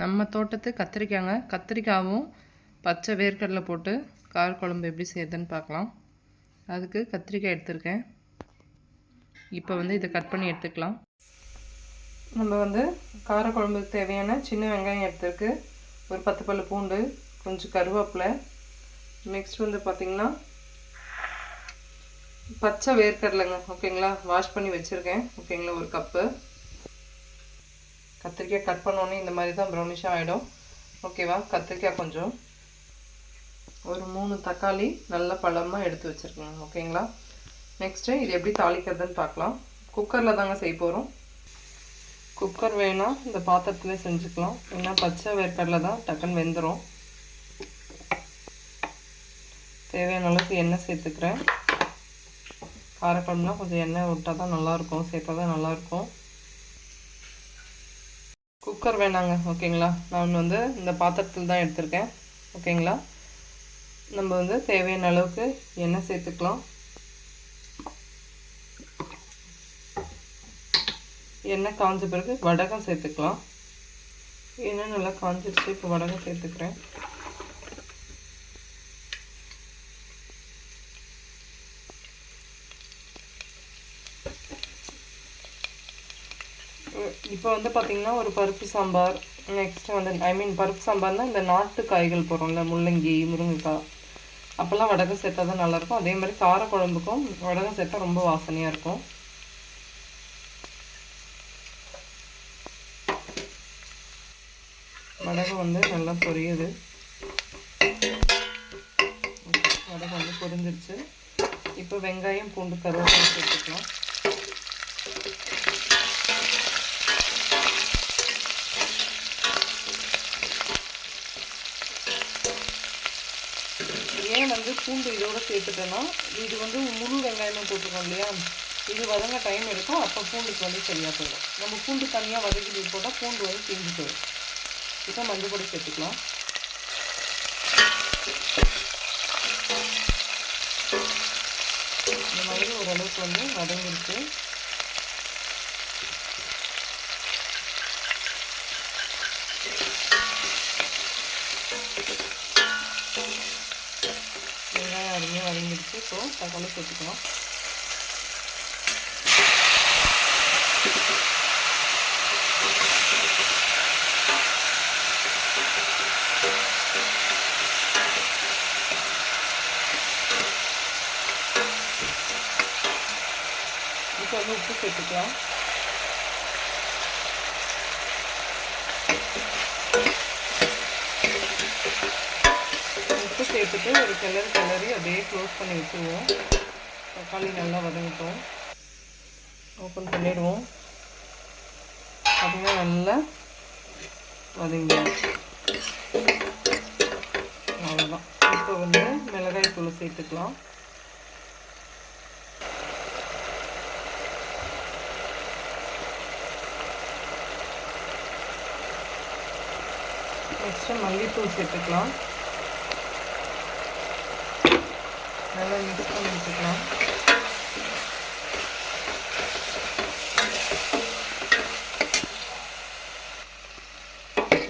நம்ம தோட்டத்து கத்திரிக்காங்க. கத்திரிக்காவும் பச்சை வேர்க்கடலை போட்டு காரக்குழம்பு எப்படி செய்யுதுன்னு பார்க்கலாம். அதுக்கு கத்திரிக்காய் எடுத்திருக்கேன். இப்போ வந்து இதை கட் பண்ணி எடுத்துக்கலாம். நம்ம வந்து காரக்குழம்புக்கு தேவையான சின்ன வெங்காயம் எடுத்துருக்கு. ஒரு பத்து பல்லு பூண்டு கொஞ்சம் கருவேப்பிலை. நெக்ஸ்ட் வந்து பார்த்திங்கன்னா பச்சை வேர்க்கடலைங்க. ஓகேங்களா? வாஷ் பண்ணி வச்சுருக்கேன். ஓகேங்களா? ஒரு கப்பு கத்திரிக்காய் கட் பண்ணோன்னே இந்த மாதிரி தான் ப்ரௌனிஷாக ஆகிடும் ஓகேவா கத்திரிக்காய் கொஞ்சம். ஒரு மூணு தக்காளி நல்ல பழமாக எடுத்து வச்சுருக்கணும். ஓகேங்களா நெக்ஸ்ட்டு இது எப்படி தாளிக்கிறதுன்னு பார்க்கலாம் குக்கரில் தாங்க செய்ய போகிறோம் குக்கர் வேணால் இந்த பாத்திரத்துலேயே செஞ்சுக்கலாம். ஏன்னா பச்சை வேர்க்கடலை தான் டக்குன்னு வெந்துடும் தேவையான அளவுக்கு எண்ணெய் சேர்த்துக்கிறேன். காரக்குழம்புனா கொஞ்சம் எண்ணெய் விட்டால் தான் நல்லாயிருக்கும். சேர்த்தா தான் நல்லாயிருக்கும். குக்கர் வேணாங்க ஓகேங்களா நான் வந்து இந்த பாத்திரத்தில் தான் எடுத்திருக்கேன் ஓகேங்களா நம்ம வந்து தேவையான அளவுக்கு எண்ணெய் சேர்த்துக்கலாம். எண்ணெய் காஞ்ச பிறகு வடகம் சேர்த்துக்கலாம். எண்ணெய் நல்லா காஞ்சிடுச்சு இப்போ வடகம் சேர்த்துக்கிறேன். இப்போ வந்து பார்த்திங்கன்னா ஒரு பருப்பு சாம்பார் நெக்ஸ்ட்டு வந்து ஐ மீன் பருப்பு சாம்பார்னால் இந்த நாட்டு காய்கள் போடுறோம்ல முள்ளங்கி முருங்கைக்காய். அப்போல்லாம் வடகம் சேர்த்தா தான் நல்லாயிருக்கும். அதே மாதிரி கார குழம்புக்கும் வடகம் சேர்த்தா ரொம்ப வாசனையாக இருக்கும். வடகம் வந்து நல்லா பொரியுது. வடகம் வந்து பொரிஞ்சிருச்சு. இப்போ வெங்காயம் பூண்டு கருவேப்பிலை சேர்த்துக்கலாம் ஏன் வந்து பூண்டு இதோடு சேர்த்துட்டேன்னா இது வந்து முழு வெங்காயமும் போட்டுருக்கோம் இல்லையா? இது வதங்க டைம் எடுக்கும் அப்போ பூண்டுக்கு வந்து சரியாக போயிடும். நம்ம பூண்டு தனியாக வதக்கி போட்டால் பூண்டு வந்து தீஞ்சு போயிடும். இப்போ மஞ்சள் பொடி சேர்த்துக்கலாம். இந்த மாதிரி ஓரளவுக்கு வந்து வதங்கிருக்கு வெங்காயம் அருமையாக வதங்கிடுச்சு. ஸோ தக்காளி சேர்த்துக்கலாம் இப்போ வந்து உப்பு சேர்த்துக்கலாம் உப்பு சேர்த்துட்டு ஒரு கிளறு கிளறி அப்படியே க்ளோஸ் பண்ணி வச்சுருவோம். தக்காளி நல்லா வதங்கிட்டோம். ஓப்பன் பண்ணிடுவோம். பார்த்தீங்கன்னா நல்லா வதங்கிடும். அவ்வளோதான் இப்போ வந்து மிளகாய் தூள் சேர்த்துக்கலாம். நெக்ஸ்ட்டு மல்லித்தூள் சேர்த்துக்கலாம். நல்லா மிக்ஸ் பண்ணி வச்சுக்கலாம்.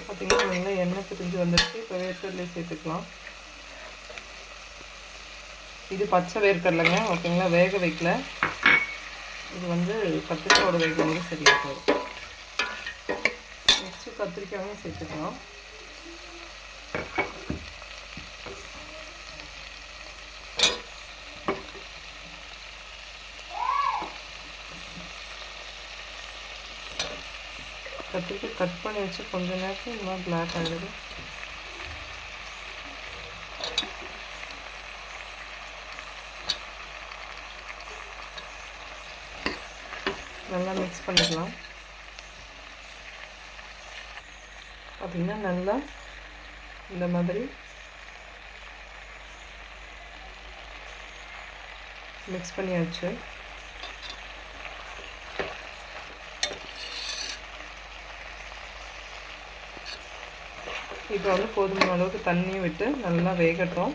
பார்த்தீங்கன்னா நல்லா எண்ணெய் பிரிஞ்சு வந்துடுச்சு இப்போ வேர்க்கடலை சேர்த்துக்கலாம். இது பச்சை வேர்க்கடலைங்க ஓகேங்களா? வேக வைக்கல. இது வந்து கத்திரிக்காயோட வேகம் வந்து சரியாக போகும். நெக்ஸ்ட்டு கத்திரிக்காயும் சேர்த்துக்கலாம். கத்திரிக்காய் கட் பண்ணி வச்சு கொஞ்ச நேரத்தில் இந்த மாதிரி பிளாக் ஆகிடுது நல்லா மிக்ஸ் பண்ணிக்கலாம். பார்த்திங்கன்னா நல்லா இந்த மாதிரி மிக்ஸ் பண்ணியாச்சு. இப்போ வந்து போதுமான அளவுக்கு தண்ணியை விட்டு நல்லா வேகட்டும்.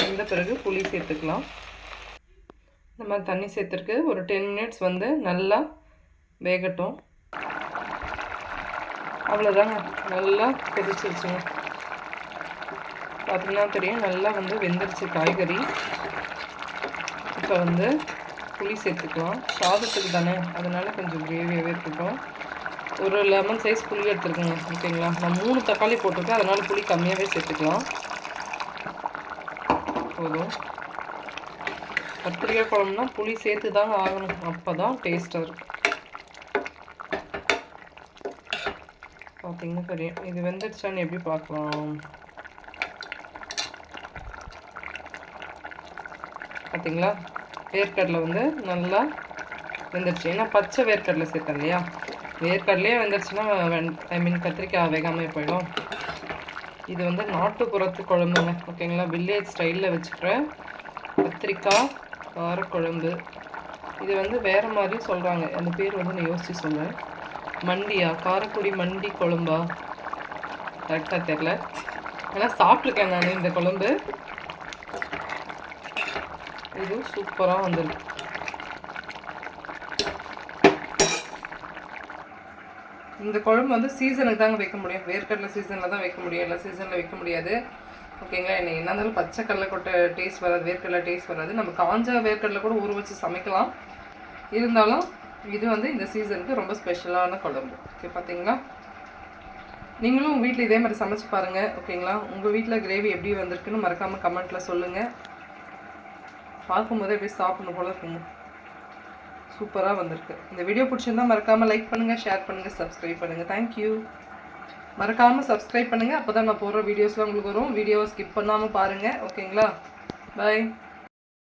வெந்த பிறகு புளி சேர்த்துக்கலாம். இந்த மாதிரி தண்ணி சேர்த்துருக்கு ஒரு டென் மினிட்ஸ் வந்து நல்லா வேகட்டும். அவ்வளோதாங்க நல்லா கொதிச்சிருச்சுங்க. பார்த்தீங்கன்னா தெரியும் நல்லா வந்து வெந்துருச்சு காய்கறி. இப்போ வந்து புளி சேர்த்துக்கலாம். சாதத்துக்கு தானே. அதனால் கொஞ்சம் கிரேவியாகவே இருக்கட்டும். ஒரு லெமன் சைஸ் புளி எடுத்துருக்கோங்க ஓகேங்களா? நான் மூணு தக்காளி போட்டிருக்கேன் அதனால் புளி கம்மியாகவே சேர்த்துக்கலாம். போதும். கத்திரிக்காய் குழம்புனா புளி சேர்த்து தாங்க ஆகணும். அப்போ தான் டேஸ்ட்டாக இருக்கும். பார்த்தீங்கன்னா தெரியும். இது வெந்துடுச்சான்னு எப்படி பார்க்கலாம். பார்த்தீங்களா வேர்க்கடலை வந்து நல்லா வெந்துருச்சு. ஏன்னா பச்சை வேர்க்கடலை சேர்த்தேன் இல்லையா? வேர்க்கடலையே வெந்துருச்சுன்னா ஐ மீன் கத்திரிக்காய் வேகாமல் போயிடும். இது வந்து நாட்டுப்புறத்து குழம்புங்க ஓகேங்களா? வில்லேஜ் ஸ்டைலில் வச்சுக்கிற கத்திரிக்காய் காரக்குழம்பு. இது வந்து வேறு மாதிரி சொல்கிறாங்க அந்த பேர் வந்து நான் யோசித்து சொல்கிறேன் மண்டியா? காரக்குடி மண்டி குழம்பா? கரெக்டாக தெரில ஆனால் சாப்பிட்ருக்கேன் நான் இந்த குழம்பு. இது சூப்பராக வந்துருக்கு. இந்த குழம்பு வந்து சீசனுக்கு தாங்க வைக்க முடியும். வேர்க்கடலை சீசனில் தான் வைக்க முடியும். எல்லா சீசனில் வைக்க முடியாது. ஓகேங்களா? என்ன என்ன இருந்தாலும் பச்சை கடலை கொட்டை டேஸ்ட் வராது. வேர்க்கடலை டேஸ்ட் வராது. நம்ம காஞ்ச வேர்க்கடலை கூட ஊற வச்சு சமைக்கலாம். இருந்தாலும் இது வந்து இந்த சீசனுக்கு ரொம்ப ஸ்பெஷலான குழம்பு. ஓகே பார்த்தீங்களா நீங்களும் உங்கள் வீட்டில் இதே மாதிரி சமைச்சு பாருங்கள் ஓகேங்களா? உங்கள் வீட்டில் கிரேவி எப்படி வந்திருக்குன்னு மறக்காமல் கமெண்ட்டில் சொல்லுங்கள் பார்க்கும்போதே எப்படி சாப்பிடணும் போல இருக்குங்க. சூப்பராக வந்திருக்கு. இந்த வீடியோ பிடிச்சிருந்தா மறக்காமல் லைக் பண்ணுங்கள் ஷேர் பண்ணுங்கள் சப்ஸ்கிரைப் பண்ணுங்கள் தேங்க்யூ மறக்காமல் சப்ஸ்கிரைப் பண்ணுங்கள் அப்போ தான் நான் போடுற வீடியோஸ்லாம் உங்களுக்கு வரும். வீடியோவை ஸ்கிப் பண்ணாமல் பாருங்கள் ஓகேங்களா பாய்